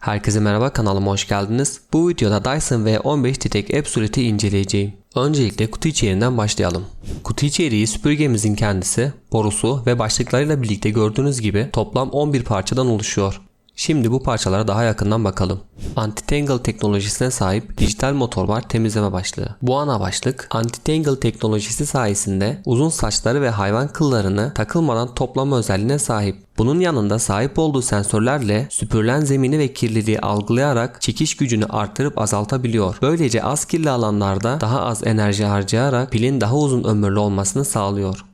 Herkese merhaba kanalıma hoş geldiniz. Bu videoda Dyson V15 Detect Absolute'i inceleyeceğim. Öncelikle kutu içeriğinden başlayalım. Kutu içeriği süpürgemizin kendisi, borusu ve başlıklarıyla birlikte gördüğünüz gibi toplam 11 parçadan oluşuyor. Şimdi bu parçalara daha yakından bakalım. Anti-Tangle teknolojisine sahip dijital motor var temizleme başlığı. Bu ana başlık Anti-Tangle teknolojisi sayesinde uzun saçları ve hayvan kıllarını takılmadan toplama özelliğine sahip. Bunun yanında sahip olduğu sensörlerle süpürülen zemini ve kirliliği algılayarak çekiş gücünü arttırıp azaltabiliyor. Böylece az kirli alanlarda daha az enerji harcayarak pilin daha uzun ömürlü olmasını sağlıyor.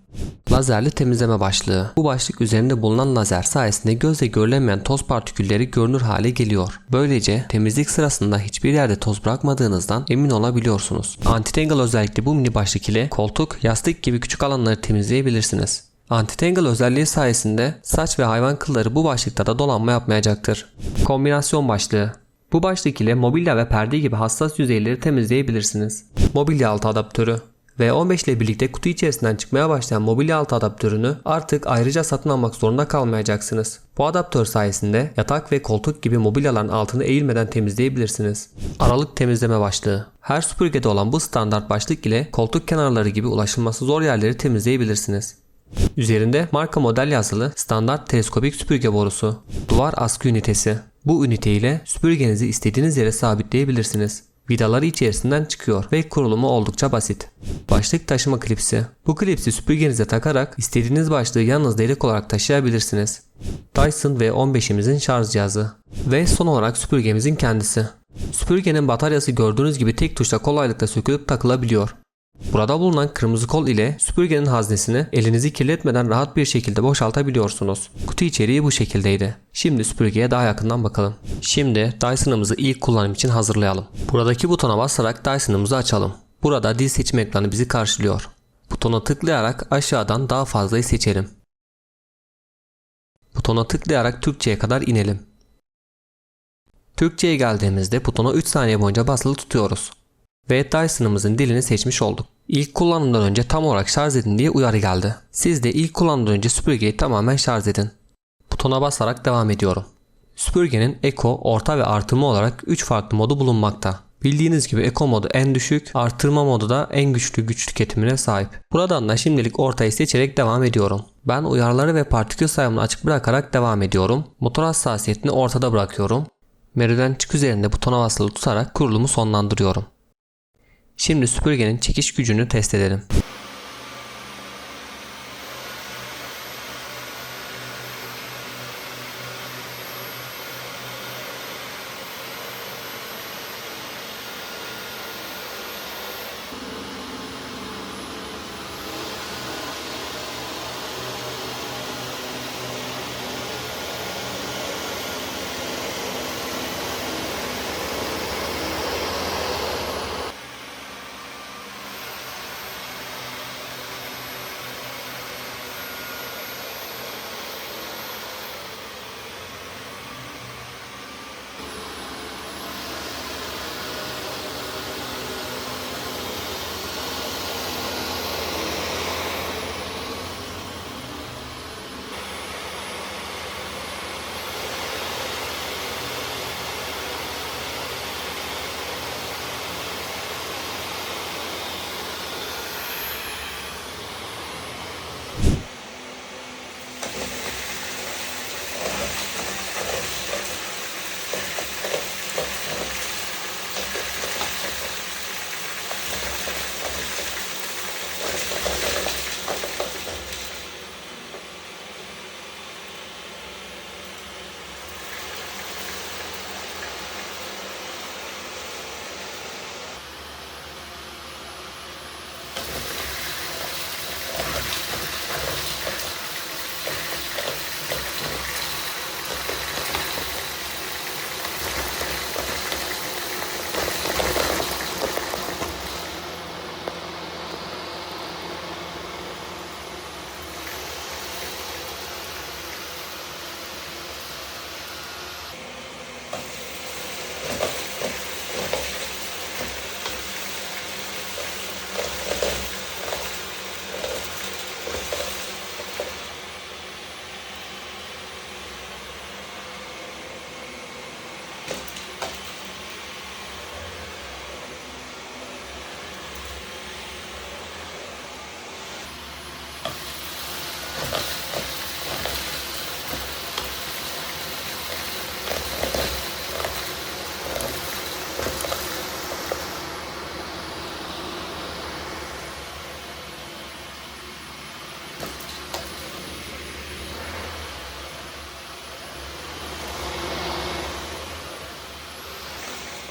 Lazerli temizleme başlığı. Bu başlık üzerinde bulunan lazer sayesinde gözle görülemeyen toz partikülleri görünür hale geliyor. Böylece temizlik sırasında hiçbir yerde toz bırakmadığınızdan emin olabiliyorsunuz. Anti-Tangle özellikle bu mini başlık ile koltuk, yastık gibi küçük alanları temizleyebilirsiniz. Anti-Tangle özelliği sayesinde saç ve hayvan kılları bu başlıkta da dolanma yapmayacaktır. Kombinasyon başlığı. Bu başlık ile mobilya ve perde gibi hassas yüzeyleri temizleyebilirsiniz. Mobilya altı adaptörü. V15 ile birlikte kutu içerisinden çıkmaya başlayan mobilya altı adaptörünü artık ayrıca satın almak zorunda kalmayacaksınız. Bu adaptör sayesinde yatak ve koltuk gibi mobilyaların altını eğilmeden temizleyebilirsiniz. Aralık temizleme başlığı. Her süpürgede olan bu standart başlık ile koltuk kenarları gibi ulaşılması zor yerleri temizleyebilirsiniz. Üzerinde marka model yazılı standart teleskopik süpürge borusu. Duvar askı ünitesi. Bu ünite ile süpürgenizi istediğiniz yere sabitleyebilirsiniz. Vidaları içerisinden çıkıyor ve kurulumu oldukça basit. Başlık taşıma klipsi. Bu klipsi süpürgenize takarak istediğiniz başlığı yanınızda yedek olarak taşıyabilirsiniz. Dyson V15'imizin şarj cihazı. Ve son olarak süpürgemizin kendisi. Süpürgenin bataryası gördüğünüz gibi tek tuşla kolaylıkla sökülüp takılabiliyor. Burada bulunan kırmızı kol ile süpürgenin haznesini elinizi kirletmeden rahat bir şekilde boşaltabiliyorsunuz. Kutu içeriği bu şekildeydi. Şimdi süpürgeye daha yakından bakalım. Şimdi Dyson'ımızı ilk kullanım için hazırlayalım. Buradaki butona basarak Dyson'ımızı açalım. Burada dil seçim ekranı bizi karşılıyor. Butona tıklayarak aşağıdan daha fazlayı seçelim. Butona tıklayarak Türkçe'ye kadar inelim. Türkçe'ye geldiğimizde butona 3 saniye boyunca basılı tutuyoruz ve Dyson'ımızın dilini seçmiş olduk. İlk kullanımdan önce tam olarak şarj edin diye uyarı geldi. Siz de ilk kullanımdan önce süpürgeyi tamamen şarj edin. Butona basarak devam ediyorum. Süpürgenin Eco, Orta ve Artırma olarak 3 farklı modu bulunmakta. Bildiğiniz gibi Eco modu en düşük, artırma modu da en güçlü güç tüketimine sahip. Buradan da şimdilik ortayı seçerek devam ediyorum. Ben uyarıları ve partikül sayımını açık bırakarak devam ediyorum. Motor hassasiyetini ortada bırakıyorum. Meriden çık üzerinde butona basılı tutarak kurulumu sonlandırıyorum. Şimdi süpürgenin çekiş gücünü test edelim.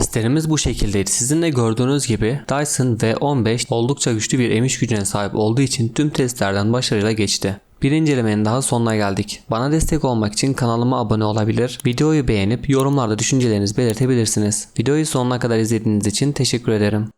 Testlerimiz bu şekildeydi. Sizin de gördüğünüz gibi Dyson V15 oldukça güçlü bir emiş gücüne sahip olduğu için tüm testlerden başarıyla geçti. Bir incelemenin daha sonuna geldik. Bana destek olmak için kanalıma abone olabilir, videoyu beğenip yorumlarda düşüncelerinizi belirtebilirsiniz. Videoyu sonuna kadar izlediğiniz için teşekkür ederim.